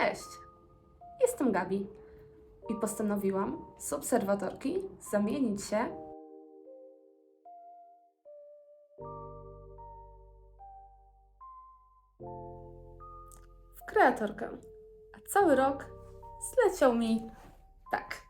Cześć, jestem Gabi i postanowiłam z obserwatorki zamienić się w kreatorkę. A cały rok zleciał mi tak.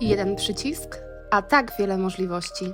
Jeden przycisk, a tak wiele możliwości.